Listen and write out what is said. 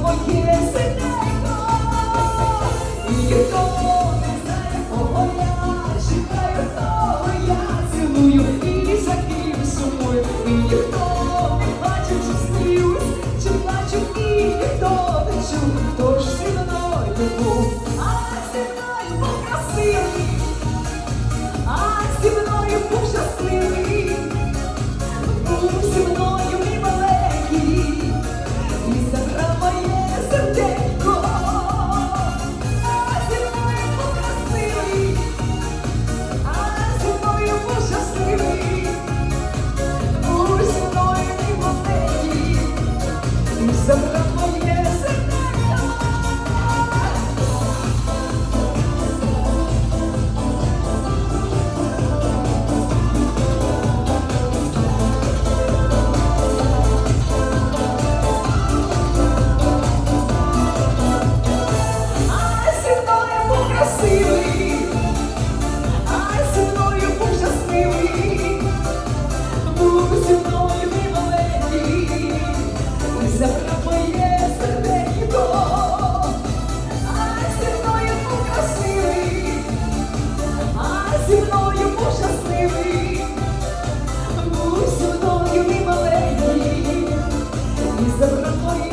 твоє серденько, ніхто не знає, я шукаю, того я цілую. І за сумую, і ніхто не бачив, чи чи плачу, ніхто не чув, хто ж був. будь щасливий, будь судовою і маленький, і за братою.